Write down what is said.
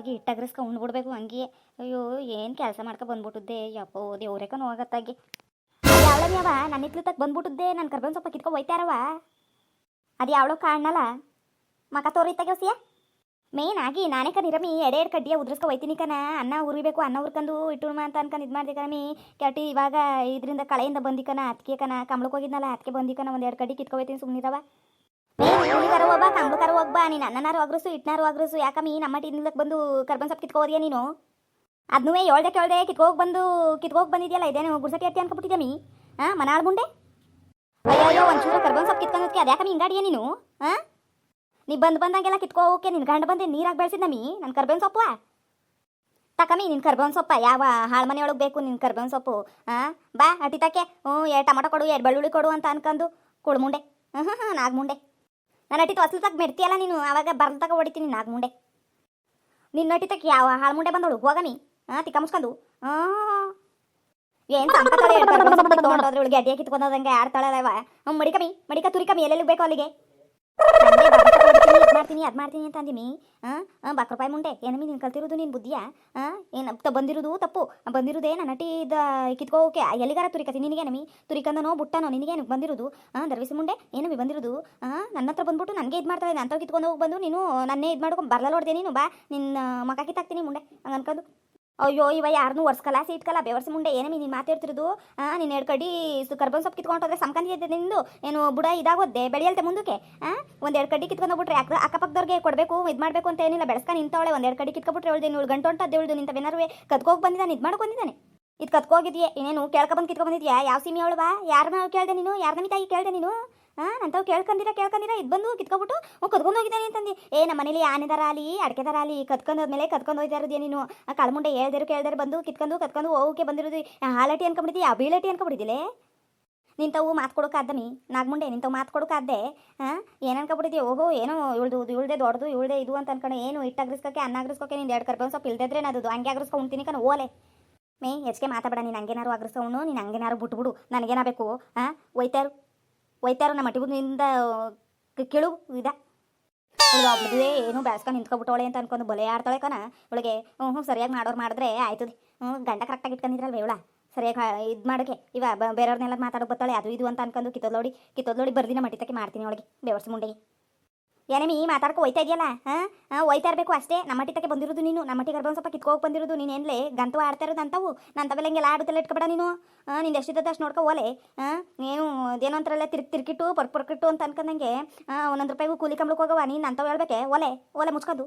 ಹೋಗಿ ಇಟ್ಟಗ್ರಸ್ಕ ಉಣ್ಬಿಡ್ಬೇಕು ಹಂಗೆ. ಅಯ್ಯೋ, ಏನು ಕೆಲಸ ಮಾಡ್ಕೊ ಬಂದ್ಬಿಟ್ಟಿದ್ದೆ. ಯಪ್ಪ ದೇವ್ರೇಕ ನೋವಾಗತ್ತಾಗಿ ಯಾವಳ ಯಾವ? ನನ್ನ ಇತ್ಲು ತಕ್ಕ ಬಂದ್ಬಿಟ್ಟುದ್ದೆ. ನನ್ನ ಕರ್ಬನ್ ಸ್ವಲ್ಪ ಕಿತ್ಕೊ ಹೋಯ್ತಾರವ. ಅದು ಯಾವಳೋ ಕಾಣಲ್ಲ ಮಕ ತೋರಿತ್ತಾಗ್ಯವ್ಸಿಯ ಮೇನ್ ಆಗಿ ನಾನೇ ಇರಮಿ ಎಡೆ ಎರಡು ಕಡ್ಡಿಯ ಉದ್ರಸ್ಕೊ ಹೋಯ್ತೀನಿ ಕನ ಅನ್ನ ಉರಿಬೇಕು ಅನ್ನ ಉರ್ಕಂದು ಇಟ್ಟುರ್ಮ ಅಂತ ಅನ್ಕೊಂಡು ಇದು ಮಾಡಿದೆ ಕಣಮಿ. ಕೆಟ್ಟಿ ಇವಾಗ ಇದರಿಂದ ಕಳೆಯಿಂದ ಬಂದಿಕನ ಅದಕ್ಕೆ ಕನ ಕಮಳಕ್ಕೆ ಹೋಗಿದ್ನಲ್ಲ ಅದಕ್ಕೆ ಬಂದಿಕನ ಒಂದು ಎರಡು ಕಡ್ಡಿ ಕಿತ್ಕೊ ಹೋಯ್ತೀನಿ ಸುಮ್ಮನಿರವ ಹುಲಿಗಾರ ಕಂಬ್ಳಕಾರ ನೀನು ಅನ್ನನಾರು ಅಗ್ರಸು ಇಟ್ನಾರು ಯಾಕಮ್ಮಿ, ನಮ್ಮ ಟೀನಿಲಕ್ಕೆ ಬಂದು ಕರ್ಬೇವಿನ ಸೊಪ್ಪು ಕಿತ್ಕೋದಿಯ ನೀನು? ಅದನ್ನೂ ಏಳ್ದೆ ಕೇಳ್ದೆ ಕಿತ್ಕೋಗಿ ಬಂದು ಕಿತ್ಕೋಗಿ ಬಂದಿದ್ಯಲ್ಲ, ಇದೇನು ಗುಡ್ಸಟಿ ಅತ್ತಿ ಅನ್ಕೊಬಿಟ್ಟಿದ್ದಮ್ಮಿ ಹಾಂ ಮನಾಳ್ ಮುಂಡೆ ಅಯ್ಯೋ ಒಂಚೂರು ಕರ್ಬನ್ ಸೊಪ್ಪು ಕಿತ್ಕೊಂಡೋದಕ್ಕೆ ಅದ್ಯಾಕಮ್ಮಿ ಹಿಂಗಾಡಿಯ ನೀನು? ಹಾಂ ನೀ ಬಂದು ಬಂದಂಗೆಲ್ಲ ಕಿತ್ಕೋಕೆ ನಿನ್ನ ಗಂಡ ಬಂದೆ ನೀರಾಗಿ ಬೆಳೆಸಿದ್ನಮ್ಮಿ ನನ್ನ ಕರ್ಬೇವಿನ ಸೊಪ್ಪು ತಕಮ್ಮಿ ನಿನ್ನ ಕರ್ಬೇವಿನ ಸೊಪ್ಪ? ಯಾವ ಹಾಳು ಮನೆ ಒಳಗೆ ಬೇಕು ನಿನ್ನ ಕರ್ಬೇವಿನ ಸೊಪ್ಪು? ಹಾಂ ಬಾ ಅಟಿತಾಕೆ ಹ್ಞೂ ಎರಡು ಟೊಮಟೊ ಕೊಡು, ಎರಡು ಬೆಳ್ಳುಳ್ಳಿ ಕೊಡು ಅಂತ ಅನ್ಕೊಂಡು ಕುಳ್ಮುಂಡೆ. ಹ್ಞೂ ಹ್ಞೂ ನಾಗ್ಮುಂಡೆ. ನಾನು ಅಟಿತ ಹೊಸ್ಲು ತಗ ಮೆಡ್ತಿಯಲ್ಲ ನೀನು ಅವಾಗ ಬರ್ಲ್ತಾಗ ಹೊಡಿತೀನಿ ಮುಂಡೆ ನಿನ್ನ ಅಟಿತಕ್ಕೆ ಯಾವ ಹಾಳು ಮುಂಡೆ ಬಂದೋಳು ಹೋಗಮಿ ಹಾಂ ತಿಕ್ಕ ಮುಸ್ಕೊಂಡು ಏನು ಇವಳಿಗೆ ಅಡ್ಡಿಯ ಕಿತ್ಕೊಂಡೋದಂಗೆ ಆಡ್ತಾಳವ ಹ್ಞೂ ಮಡಿಕಮಿ ಮಡಿಕ ತುರಿಕಮಿ ಎಲ್ಲೆಲ್ಲಿ ಬೇಕು ಅಲ್ಲಿಗೆ ಅದು ಮಾಡ್ತೀನಿ ಅಂತ ಅಂದಿಮಿ ಹಾಂ ಹಾಂ ಬಾಕ್ ರೂಪಾಯಿ ಮುಂಡೆ ಏನಮ್ಮಿ ನೀನು ಕಲ್ತಿರೋದು ನೀನು ಬುದ್ಧಿಯಾ? ಹಾಂ ಏನು ತ ಬಂದಿರೋದು ತಪ್ಪು? ಬಂದಿರೋದೇ ನನ್ನ ನಟಿ ಇದ ಕಿತ್ಕೋಕೆ ಎಲ್ಲಿಗಾರ ತುರಿಕತಿ ನಿನಗೇನಮ್ಮಿ ತುರಿಕಂದನೋ, ಬುಟ್ಟನೋ ನಿನಗೇನು ಬಂದಿರೋದು? ಹಾಂ ದರ್ವಿಸಿ ಮುಂಡೆ ಏನಮ್ಮಿ ಬಂದಿರೋದು? ಹಾಂ ನನ್ನ ಹತ್ರ ಬಂದ್ಬಿಟ್ಟು ನನಗೆ ಇದು ಮಾಡ್ತಾಳೆ ಅಂತ ಕಿತ್ಕೊಂಡು ಹೋಗಿ ಬಂದು ನೀನು ನನ್ನೇ ಇದು ಮಾಡ್ಕೊಂಡು ಬರ್ಲಲ್ಲ ಹೊಡ್ದೆ ನೀನು, ಬಾ, ನಿನ್ನ ಮಕ ಕಿತ್ತಾಕ್ತೀನಿ ಮುಂಡೆ, ಹಂಗೆ ಅನ್ಕೊಂಡು ಅಯ್ಯೋ, ಇವ ಯಾರನ್ನೂ ಒರ್ಸ್ಕಲ್ಲ, ಸೀಟ್ಕಲ್ಲ, ಬೆವರ್ಸಿ ಮುಂಡೆ ಏನೇ ನೀನು ಮಾತಾಡ್ತಿರೋದು? ಹಾಂ ನೀನು ಎರಡು ಕಡಿ ಕರ್ಬನ್ ಸೊಪ್ಪು ಕಿತ್ಕೊಂಡೋದ್ರೆ ಸಂಕಂದಿದೆ ನಿಂದು. ಏನು ಬುಡ ಇದಾಗೋದೆ? ಬೆಳೆಯಲ್ತೆ ಮುಂದಕ್ಕೆ? ಹಾಂ ಒಂದೆರಡು ಎರಡು ಕಡ್ಡಿ ಕಿತ್ಕೊಂಡು ಹೋಗ್ಬಿಟ್ರೆ ಯಾಕೆ ಅಕ್ಕಪಕ್ಕದವ್ರಿಗೆ ಕೊಡಬೇಕು, ಇದು ಮಾಡಬೇಕು ಅಂತ ಏನಿಲ್ಲ ಬೆಳೆಸ್ಕ ನಿಂತವಳೆ ಒಂದೆರಡು ಕಡೆ ಕಿತ್ಕೊಬಿಟ್ರೆ ಹೇಳ್ದೆ ಇವಳು ಗಂಟು ಅಂತ ನಿಂತ ನಿಂತವೇನಾರು ಕತ್ಕೋಗಿ ಬಂದಿದ್ದಾನೆ, ಇದು ಮಾಡ್ಕೊಂಡು ಬಂದಿದ್ದಾನೆ. ಇದು ಕತ್ಕೋಗಿದ್ಯೆ ಏನೇನು ಕೇಳ್ಕೊ ಬಂದು ಕಿತ್ಕೊ ಬಂದಿದ್ಯಾ? ಯಾವ ಸೀಮೆ ಅವಳು ಬಾ? ಯಾರನ್ನ ಕೇಳ್ದೆ ನೀನು? ಯಾರ ನಮಿತಾಗಿ ಕೇಳ್ದೆ ನೀನು? ಹಾಂ ನಂತವ್ ಕೇಳ್ಕೊಂಡಿರ ಕೇಳ್ಕೊಂಡಿರ ಇದು ಬಂದು ಕಿತ್ಕೊಬಿಟ್ಟು ಹ್ಞೂ ಕತ್ಕೊಂಡು ಹೋಗಿದ್ದಾನೆ ಅಂತಂದು. ಏ ನಮ್ಮ ಮನೇಲಿ ಆನೆದಾರ ಅಲ್ಲಿ ಅಡ್ಕೆದಾರ ಅಲ್ಲಿ ಕತ್ಕೊಂಡು ಹೋದ್ಮೇಲೆ ಕತ್ಕೊಂಡು ಹೋಯ್ತಾ ನೀನು? ಆ ಕಳ್ಮುಂಡೆ ಹೇಳ್ದರು ಕೇಳ್ದಾರು ಬಂದು ಕಿತ್ಕೊಂಡು ಕತ್ಕೊಂಡು ಹೋಗಕ್ಕೆ ಬಂದಿರೋದು ಹಾಲಟಿ ಅನ್ಕೊಂಬಿಟ್ಟಿದ್ದಿ ಆ ಬೀಳಟಿ ಅನ್ಕೊಂಬಿಟ್ಟಿದ್ದಿಲೆ ನಿಂತವು ಮಾತು ಕೊಡೋಕಾದ್ದಮಿ ನಾಗಮುಂಡೆ ನಿಂತವು ಮಾತು ಕೊಡೋಕಾದ್ದೆ ಹಾಂ ಏನು ಓಹೋ, ಏನೋ ಇವಳ್ದು ಇವಳ್ದೆ ದೊಡ್ಡದು, ಇಳ್ದೆ ಇದು ಅಂತ ಅನ್ಕೊಂಡು ಏನು ಇಟ್ಟಾಗ್ರಿಸ್ಕೋಕೆ ಅನ್ನಾಗ್ರಿಸ್ಕೋಕೆ ನಿಂದು ಎರಡು ಕರ್ಕೊಂಡು ಸ್ವಲ್ಪ ಇಲ್ದಿದ್ರೆ ಅದು ಹಂಗೆ ಆಗ್ರಿಸ್ಕೊ ಉಣ್ತೀನಿ ಕಣ, ಓಲೆ. ಮೇ ಹೆಚ್ಚಿಗೆ ಮಾತಾಡ ನೀನು ಹಂಗೇನಾರು ಆಗ್ರಿಸ್ಕೊಂಡು ನೀನು ಹಂಗೇನಾರು ಬಿಟ್ಬಿಡು ನನಗೇನಾಗಬೇಕು ಬೇಕು ಹಾಂ ಒಯ್ತಾರು. ಒಯ್ತಾರು ನಮ್ಮ ಮಟ್ಟಿಬುದ್ದಿಂದ ಕೇಳು ಇದ. ಒಬ್ಳದೇ ಏನು ಬ್ಯಾಸ್ಕೊಂಡು ನಿಂತ್ಕೊಬಿಟ್ಟವಳೆ ಅಂತ ಅನ್ಕೊಂಡು ಬಲೆ ಆಡ್ತಾಳೆ ಕಣ. ಇವಳಿಗೆ ಹ್ಞೂ ಹ್ಞೂ ಸರಿಯಾಗಿ ಮಾಡೋರು ಮಾಡಿದ್ರೆ ಆಯ್ತದೆ. ಹ್ಞೂ ಗಂಡ ಕರೆಕ್ಟಾಗಿ ಇಟ್ಕೊಂಡಿದ್ರಲ್ವ ಇವಳ? ಸರಿಯಾಗಿ ಇದು ಮಾಡೋಕ್ಕೆ. ಇವ ಬೇರೆಯವ್ರನ್ನೆಲ್ಲ ಮಾತಾಡೋಕೆ ಬರ್ತಾಳೆ ಅದು ಇದು ಅಂತ ಅನ್ಕೊಂಡು ಕಿತ್ತೋದ್ಲೋಡಿ ಕಿತ್ತೋದ್ಲೋಡಿ ಬರ್ದಿನ ಮಟ್ಟಿತಕ್ಕೆ ಮಾಡ್ತೀನಿ ಅವಳಿಗೆ. ಬೇವರ್ಸ್ ಮುಂಡೆಗೆ. ಏನೇಮಿ ಮಾತಾಡ್ಕೊ ಒಯ್ತಾ ಇದೆಯಲ್ಲ? ಹಾಂ? ಹೋಯ್ತಾ ಇರಬೇಕು ಅಷ್ಟೇ. ನಮ್ಮ ಮಟ್ಟಿತಕ್ಕೆ ಬಂದಿರೋದು ನೀನು. ನಮ್ಮ ಮಟ್ಟಿಗೆ ಸ್ವಲ್ಪ ಕಿತ್ಕೋಗಿ ಬಂದಿರೋದು ನೀನು ಏನ್ಲೇ? ಗಂತು ಆಡ್ತಾ ಇರೋದು ಅಂತವು. ನಾನು ತವೆಲ್ಲ ಹಿಂಗೆಲ್ಲ ಆಡುತ್ತಲ್ಲ ಇಟ್ಕೊಬೇಡ ನೀನು. ನಿಂದು ಎಷ್ಟಿದ್ದದ್ದು ಅಷ್ಟು ನೋಡ್ಕೊ ಓಲೆ. ಹಾಂ, ನೀನು ಅದೇನೋ ಅಂತಾರಲ್ಲ ತಿರ್ಗಿ ತಿರ್ಕಿಟ್ಟು ಪರ್ಕ್ ಪರ್ಕಿಟ್ಟು ಅಂತ ಅನ್ಕೊಂಡಂಗೆ ಒಂದೊಂದು ರೂಪಾಯಿಗೂ ಕೂಲಿ ಕಂಬ್ಳಕ್ಕೆ ಹೋಗವ ನೀನು ಅಂತವು ಹೇಳ್ಬೇಕೆ? ಒಲೆ ಒಲೆ ಮುಚ್ಕೊಂಡು.